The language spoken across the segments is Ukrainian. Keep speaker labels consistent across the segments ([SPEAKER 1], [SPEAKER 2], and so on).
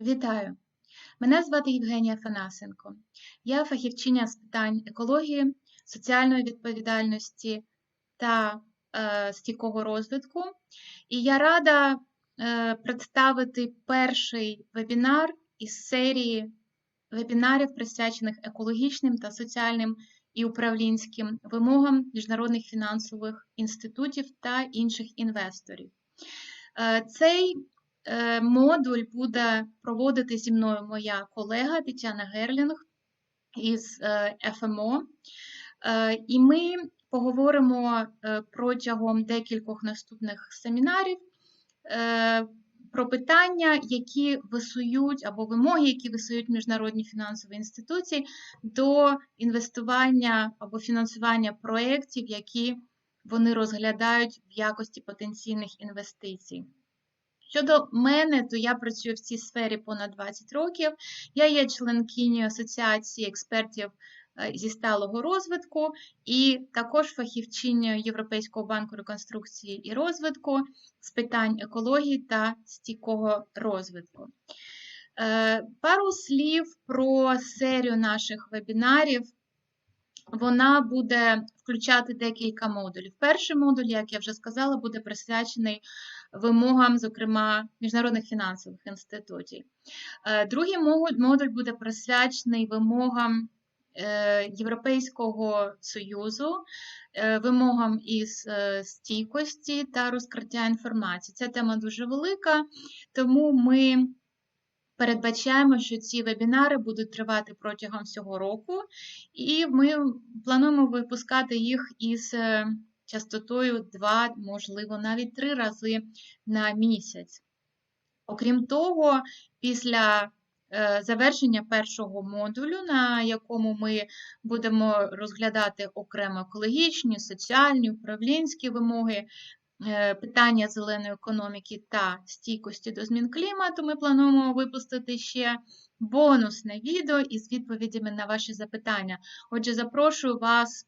[SPEAKER 1] Вітаю! Мене звати Євгенія Фанасенко. Я фахівчиня з питань екології, соціальної відповідальності та е, стійкого розвитку. І я рада е, представити перший вебінар із серії вебінарів, присвячених екологічним та соціальним і управлінським вимогам міжнародних фінансових інститутів та інших інвесторів. Е, Цей модуль буде проводити зі мною моя колега Тетяна Герлінг із е, ФМО. Е, І ми поговоримо е, протягом декількох наступних семінарів е, про питання, які висують, або вимоги, які висують міжнародні фінансові інституції до інвестування або фінансування проєктів, які вони розглядають в якості потенційних інвестицій. Щодо мене, то я працюю в цій сфері понад 20 років. Я є членкинею Асоціації експертів е, зі сталого розвитку і також фахівчиною Європейського банку реконструкції і розвитку з питань екології та стійкого розвитку. Е, Пару слів про серію наших вебінарів. Вона буде включати декілька модулів. Перший модуль, як я вже сказала, буде присвячений вимогам, зокрема, міжнародних фінансових інститутів. Е, Другий модуль буде присвячений вимогам е, Європейського Союзу, е, вимогам із стійкості та розкриття інформації. Ця тема дуже велика, тому ми. Передбачаємо, що ці вебінари будуть тривати протягом всього року, і ми плануємо випускати їх із частотою 2, можливо, навіть 3 рази на місяць. Окрім того, після завершення першого модулю, на якому ми будемо розглядати окремо екологічні, соціальні, управлінські вимоги, питання зеленої економіки та стійкості до змін клімату, ми плануємо випустити ще бонусне відео із відповідями на ваші запитання. Отже, запрошую вас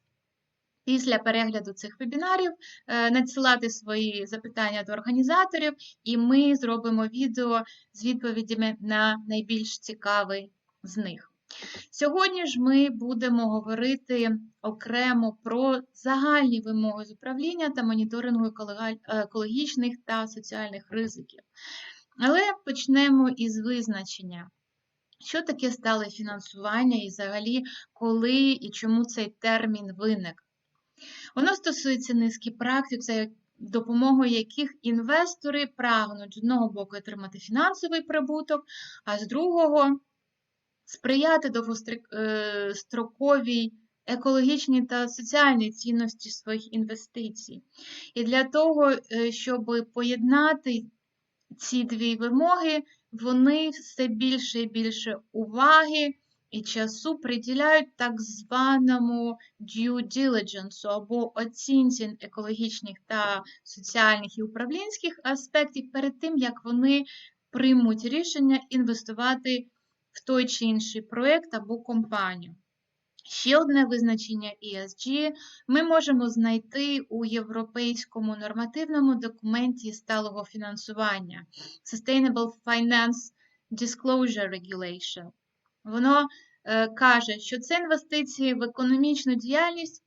[SPEAKER 1] після перегляду цих вебінарів надсилати свої запитання до організаторів, і ми зробимо відео з відповідями на найбільш цікавий з них. Сьогодні ж ми будемо говорити окремо про загальні вимоги з управління та моніторингу екологічних та соціальних ризиків. Але почнемо із визначення. Що таке стале фінансування і взагалі, коли і чому цей термін виник? Воно стосується низки практик, за допомогою яких інвестори прагнуть з одного боку отримати фінансовий прибуток, а з другого сприяти довгостроковій екологічній та соціальній цінності своїх інвестицій. І для того, щоб поєднати ці дві вимоги, вони все більше і більше уваги і часу приділяють так званому due diligence або оцінці екологічних та соціальних і управлінських аспектів перед тим, як вони приймуть рішення інвестувати в той чи інший проєкт або компанію. Ще одне визначення ESG ми можемо знайти у європейському нормативному документі сталого фінансування Sustainable Finance Disclosure Regulation. Воно е, каже, що це інвестиції в економічну діяльність,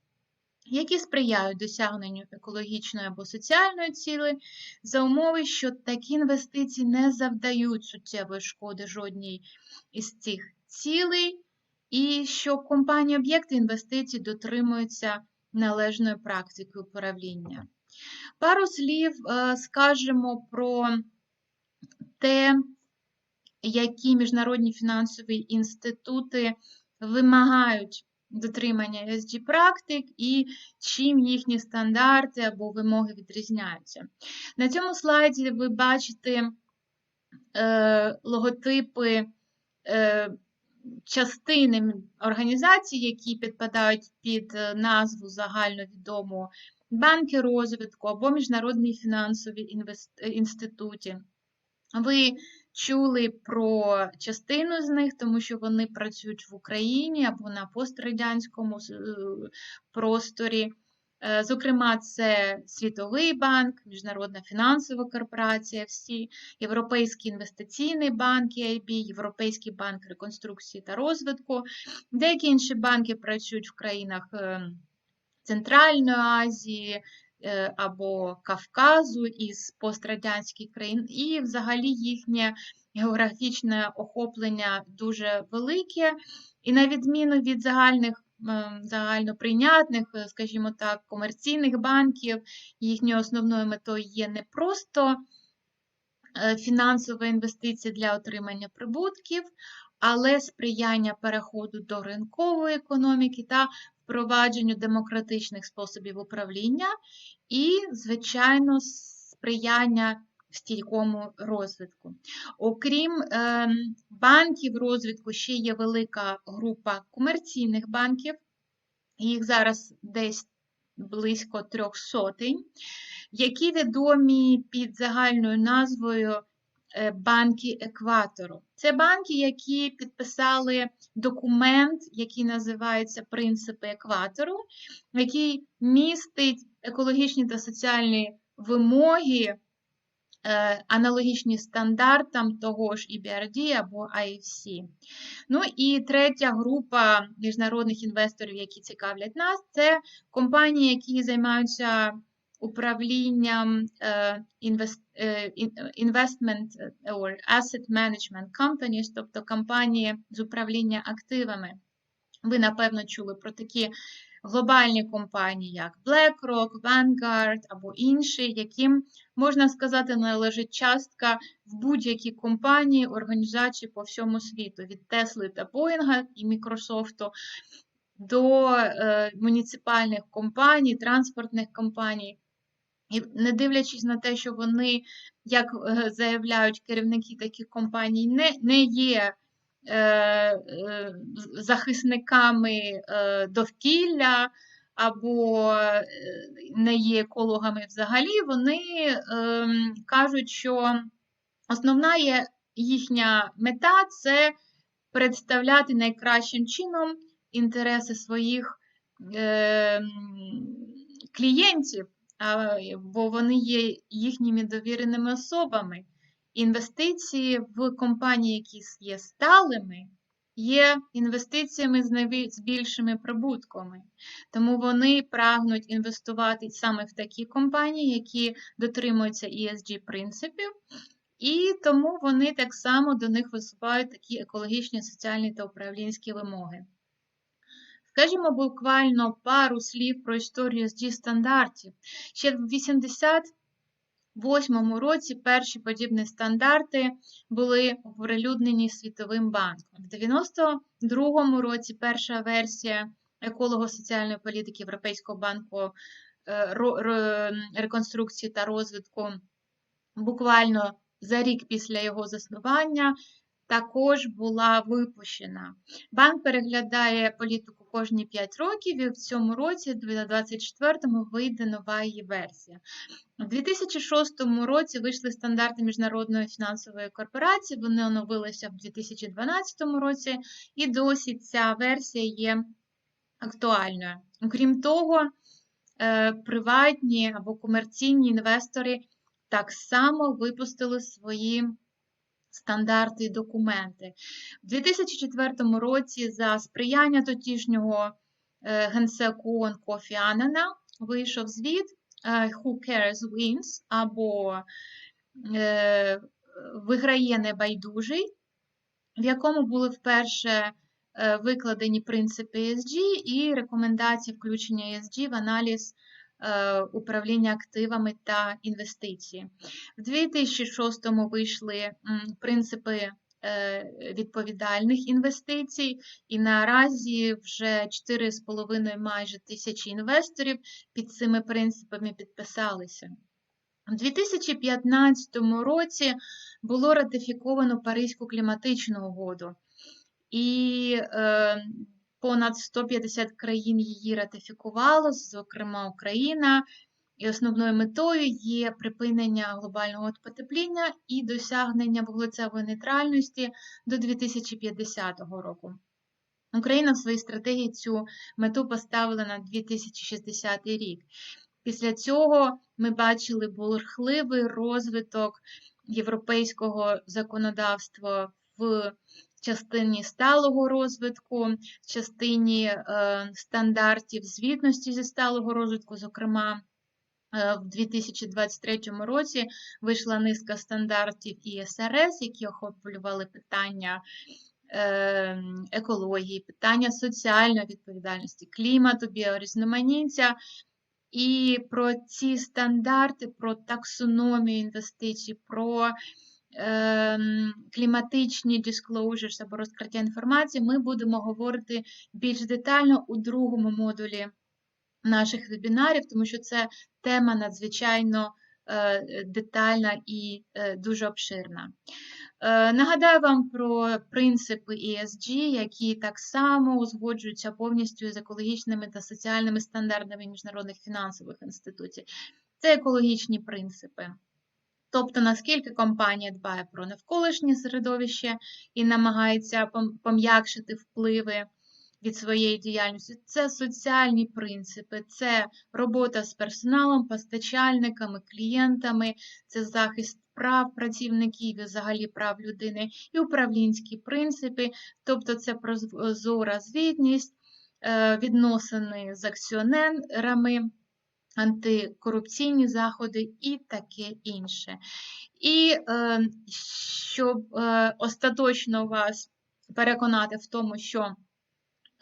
[SPEAKER 1] які сприяють досягненню екологічної або соціальної цілі, за умови, що такі інвестиції не завдають суттєвої шкоди жодній із цих цілей, і що компанії об'єкти інвестицій дотримуються належної практики управління. Пару слів е, скажемо про те, які міжнародні фінансові інститути вимагають дотримання ESG практик і чим їхні стандарти або вимоги відрізняються. На цьому слайді ви бачите е, логотипи е, частини організацій, які підпадають під е, назву загальновідому банки розвитку або міжнародні фінансові інституті. Ви чули про частину з них, тому що вони працюють в Україні або на пострадянському просторі. Е, Зокрема, це Світовий банк, Міжнародна фінансова корпорація, всі, Європейський інвестиційний банк EIB, Європейський банк реконструкції та розвитку. Деякі інші банки працюють в країнах е, Центральної Азії е, або Кавказу із пострадянських країн, і взагалі їхнє географічне охоплення дуже велике, і на відміну від загальних загальноприйнятних, е, скажімо так, комерційних банків, їхньою основною метою є не просто е, фінансова інвестиція для отримання прибутків, але сприяння переходу до ринкової економіки та впровадженню демократичних способів управління і, звичайно, сприяння стійкому розвитку. Окрім е, банків розвитку, ще є велика група комерційних банків, їх зараз десь близько трьох сотень, які відомі під загальною назвою банки екватору. Це банки, які підписали документ, який називається Принципи екватору, який містить екологічні та соціальні вимоги. Е, аналогічні стандартам того ж EBRD або IFC. Ну і третя група міжнародних інвесторів, які цікавлять нас, це компанії, які займаються управлінням е, е, investment or asset management companies, тобто компанії з управління активами. Ви, напевно, чули про такі глобальні компанії, як BlackRock, Vanguard або інші, яким, можна сказати, належить частка в будь-якій компанії, організації по всьому світу, від Тесли та Боїнга і Мікрософту до е, муніципальних компаній, транспортних компаній. І не дивлячись на те, що вони, як е, заявляють керівники таких компаній, не не є Е, е, захисниками е, довкілля або не є екологами взагалі, вони ем, кажуть, що основна є їхня мета це представляти найкращим чином інтереси своїх ем, клієнтів, бо вони є їхніми довіреними особами. Інвестиції в компанії, які є сталими, є інвестиціями з більшими прибутками. Тому вони прагнуть інвестувати саме в такі компанії, які дотримуються ESG принципів, і тому вони так само до них висувають такі екологічні, соціальні та управлінські вимоги. Скажімо буквально пару слів про історію ESG стандартів. Ще в 80 2008 році перші подібні стандарти були оприлюднені Світовим банком. В 1992 році перша версія еколого-соціальної політики Європейського банку е, реконструкції та розвитку буквально за рік після його заснування також була випущена. Банк переглядає політику кожні 5 років, і в цьому році, 2024-му, вийде нова її версія. У 2006 році вийшли стандарти Міжнародної фінансової корпорації, вони оновилися в 2012 році, і досі ця версія є актуальною. Окрім того, е, приватні або комерційні інвестори так само випустили свої стандарти і документи. У 2004 році за сприяння тодішнього е, генсеку Кофі Анана вийшов звіт е, Who Cares Wins або е, Виграє небайдужий, в якому були вперше викладені принципи ESG і рекомендації включення ESG в аналіз управління активами та інвестиції. В 2006-му вийшли принципи е, відповідальних інвестицій, і наразі вже 4,5 майже тисячі інвесторів під цими принципами підписалися. У 2015 році було ратифіковано Паризьку кліматичну угоду. І е, Понад 150 країн її ратифікувало, зокрема Україна. І основною метою є припинення глобального потепління і досягнення вуглецевої нейтральності до 2050 року. Україна в своїй стратегії цю мету поставила на 2060 рік. Після цього ми бачили бурхливий розвиток європейського законодавства в частині сталого розвитку, в частині е, стандартів звітності зі сталого розвитку, зокрема. е, В 2023 році вийшла низка стандартів ІСРС, які охоплювали питання е, екології, питання соціальної відповідальності, клімату, біорізноманіття. І про ці стандарти, про таксономію інвестицій, про кліматичні disclosures або розкриття інформації ми будемо говорити більш детально у другому модулі наших вебінарів, тому що це тема надзвичайно е, детальна і е, дуже обширна. Е, Нагадаю вам про принципи ESG, які так само узгоджуються повністю з екологічними та соціальними стандартами міжнародних фінансових інституцій. Це екологічні принципи. Тобто, наскільки компанія дбає про навколишнє середовище і намагається пом- пом'якшити впливи від своєї діяльності, це соціальні принципи, це робота з персоналом, постачальниками, клієнтами, це захист прав працівників і взагалі прав людини, і управлінські принципи, тобто це прозора звітність, е, відносини з акціонерами, антикорупційні заходи і таке інше. І е, щоб е, остаточно вас переконати в тому, що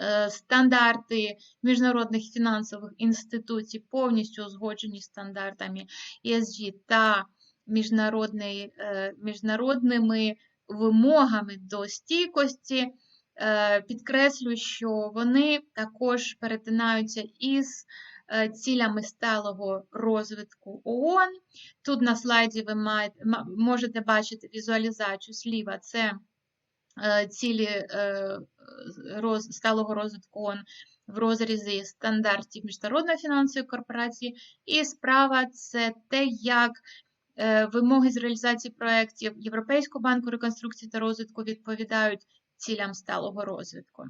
[SPEAKER 1] е, стандарти міжнародних фінансових інституцій повністю узгоджені стандартами ESG та е, міжнародними вимогами до стійкості. Е, Підкреслю, що вони також перетинаються із цілями сталого розвитку ООН. Тут на слайді ви маєте, можете бачити візуалізацію зліва. Це е, цілі е, сталого розвитку ООН в розрізі стандартів Міжнародної фінансової корпорації. І справа це те, як е, вимоги з реалізації проєктів Європейського банку реконструкції та розвитку відповідають цілям сталого розвитку.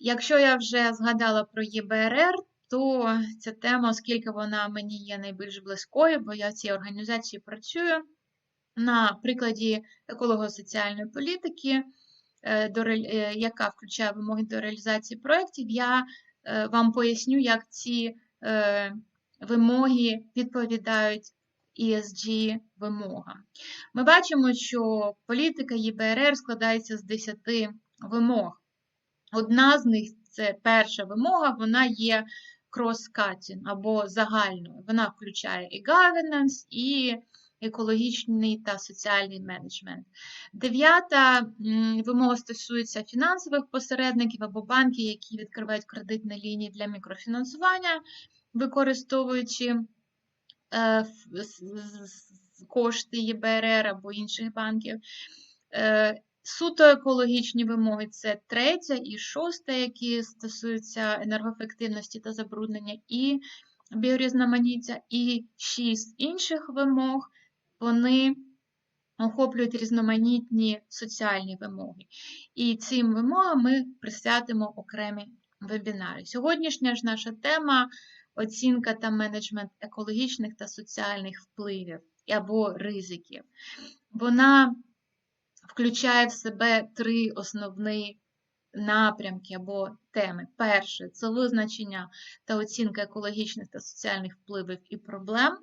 [SPEAKER 1] Якщо я вже згадала про ЄБРР, то ця тема, оскільки вона мені є найбільш близькою, бо я в цій організації працюю, на прикладі еколого-соціальної політики, е, е, яка включає вимоги до реалізації проєктів, я е, вам поясню, як ці вимоги відповідають ESG вимогам. Ми бачимо, що політика ЄБРР складається з 10 вимог. Одна з них це перша вимога, вона є cross-cutting або загальною. Вона включає і governance, і екологічний та соціальний менеджмент. Дев'ята вимога стосується фінансових посередників або банків, які відкривають кредитні лінії для мікрофінансування, використовуючи е, кошти ЄБРР або інших банків. Суто екологічні вимоги це третя і шоста, які стосуються енергоефективності та забруднення і біорізноманіття, і шість інших вимог, вони охоплюють різноманітні соціальні вимоги. І цим вимогам ми присвятимо окремі вебінари. Сьогоднішня ж наша тема оцінка та менеджмент екологічних та соціальних впливів або ризиків. Вона включає в себе три основні напрямки або теми. Перше це визначення та оцінка екологічних та соціальних впливів і проблем.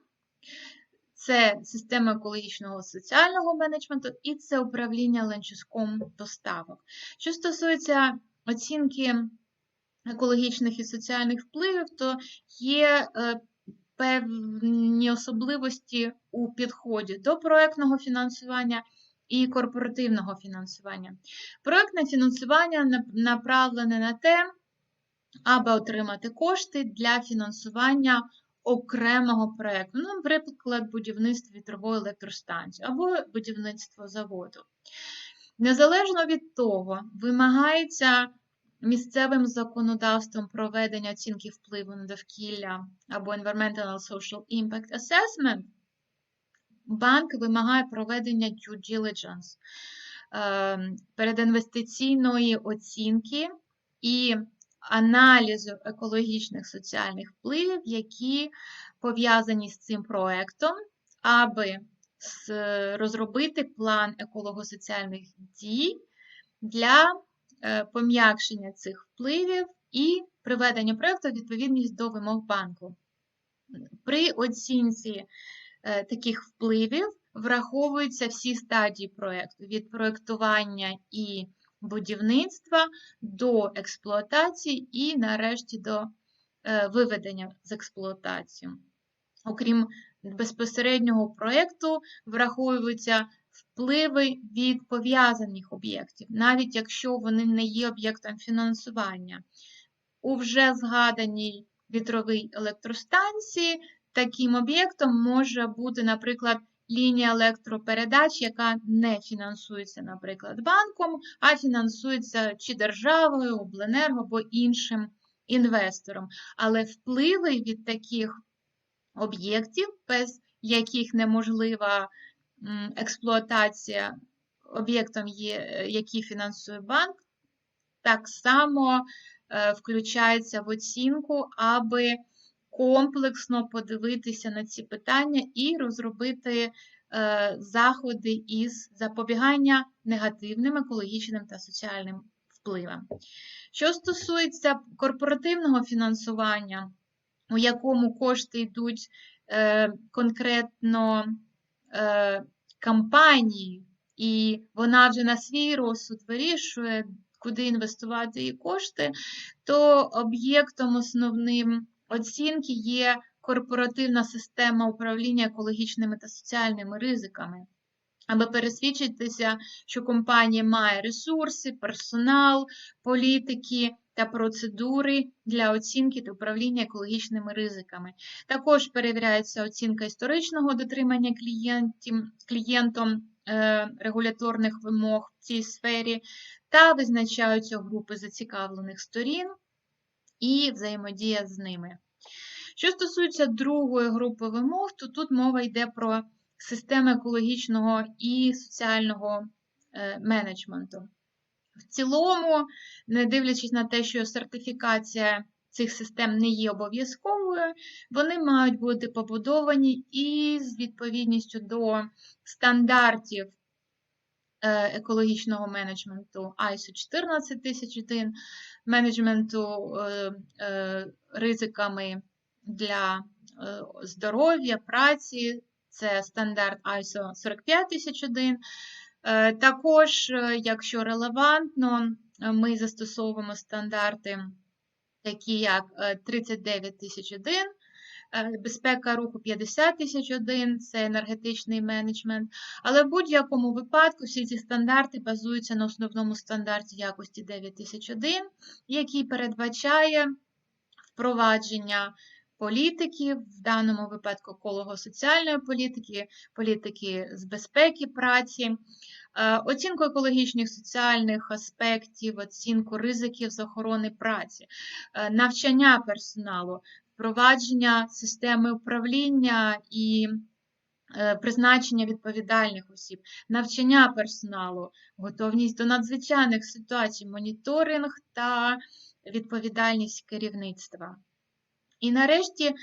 [SPEAKER 1] Це система екологічного соціального менеджменту і це управління ланцюжком доставок. Що стосується оцінки екологічних і соціальних впливів, то є е, певні особливості у підході до проектного фінансування і корпоративного фінансування. Проектне фінансування нап- направлене на те, аби отримати кошти для фінансування окремого проєкту, ну, наприклад, будівництво вітрової електростанції або будівництво заводу. Незалежно від того, вимагається місцевим законодавством проведення оцінки впливу на довкілля або Environmental Social Impact Assessment, банк вимагає проведення due diligence. е, передінвестиційної оцінки і аналізу екологічних соціальних впливів, які пов'язані з цим проектом, аби розробити план еколого-соціальних дій для е, пом'якшення цих впливів і приведення проекту у відповідність до вимог банку. При оцінці таких впливів враховуються всі стадії проекту від проектування і будівництва до експлуатації і нарешті до е, виведення з експлуатації. Окрім безпосереднього проєкту, враховуються впливи від пов'язаних об'єктів, навіть якщо вони не є об'єктом фінансування. У вже згаданій вітровій електростанції таким об'єктом може бути, наприклад, лінія електропередач, яка не фінансується, наприклад, банком, а фінансується чи державою, обленерго або іншим інвестором. Але впливи від таких об'єктів, без яких неможлива експлуатація об'єктом, е, фінансує банк, так само е, включається в оцінку, аби комплексно подивитися на ці питання і розробити е, заходи із запобігання негативним екологічним та соціальним впливам. Що стосується корпоративного фінансування, у якому кошти йдуть е, конкретно е, компанії, і вона вже на свій розсуд вирішує, куди інвестувати її кошти, то об'єктом основним оцінки є корпоративна система управління екологічними та соціальними ризиками. Аби пересвідчитися, що компанія має ресурси, персонал, політики та процедури для оцінки та управління екологічними ризиками. Також перевіряється оцінка історичного дотримання клієнтом е, регуляторних вимог в цій сфері та визначаються групи зацікавлених сторін і взаємодія з ними. Що стосується другої групи вимог, то тут мова йде про системи екологічного і соціального е, менеджменту. В цілому, не дивлячись на те, що сертифікація цих систем не є обов'язковою, вони мають бути побудовані із відповідністю до стандартів е, екологічного менеджменту ISO 14001, менеджменту е, е, ризиками для е, здоров'я, праці, це стандарт ISO 45001. Е, Також, якщо релевантно, ми застосовуємо стандарти, такі як е, 39001, е, безпека руху 50001, це енергетичний менеджмент. Але в будь-якому випадку всі ці стандарти базуються на основному стандарті якості 9001, який передбачає впровадження політики, в даному випадку еколого-соціальної політики, політики з безпеки праці, е, оцінку екологічних соціальних аспектів, оцінку ризиків з охорони праці, е, навчання персоналу, впровадження системи управління і е, призначення відповідальних осіб, навчання персоналу, готовність до надзвичайних ситуацій, моніторинг та відповідальність керівництва. І нарешті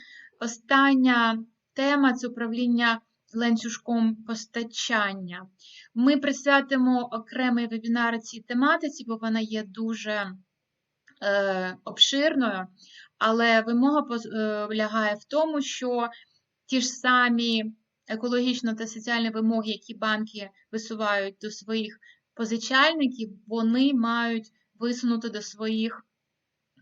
[SPEAKER 1] остання тема це управління ланцюжком постачання. Ми присвятимо окремий вебінар цій тематиці, бо вона є дуже е, обширною, але вимога полягає в тому, що ті ж самі екологічно та соціальні вимоги, які банки висувають до своїх позичальників, вони мають висунути до своїх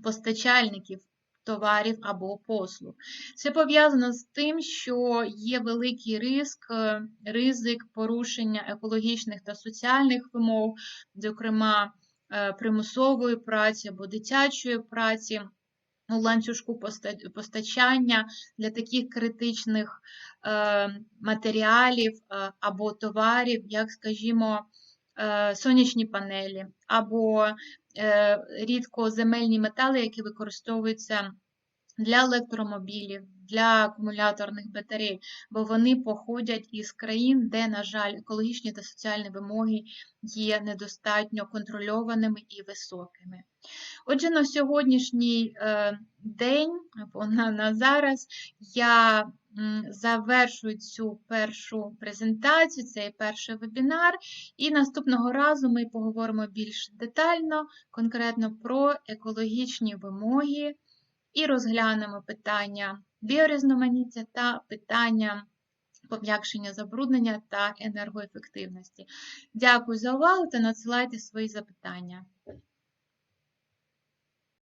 [SPEAKER 1] постачальників товарів або послуг. Це пов'язано з тим, що є великий ризик, е, ризик порушення екологічних та соціальних вимог, зокрема е, примусової праці або дитячої праці. Ланцюжку постачання для таких критичних е, матеріалів або товарів, як, скажімо, сонячні панелі, або рідкоземельні метали, які використовуються для електромобілів, для акумуляторних батарей, бо вони походять із країн, де, на жаль, екологічні та соціальні вимоги є недостатньо контрольованими і високими. Отже, на сьогоднішній е, день, або на, на зараз, я завершую цю першу презентацію, цей перший вебінар, і наступного разу ми поговоримо більш детально, конкретно про екологічні вимоги і розглянемо питання біорізноманіття та питання пом'якшення забруднення та енергоефективності. Дякую за увагу та надсилайте свої запитання.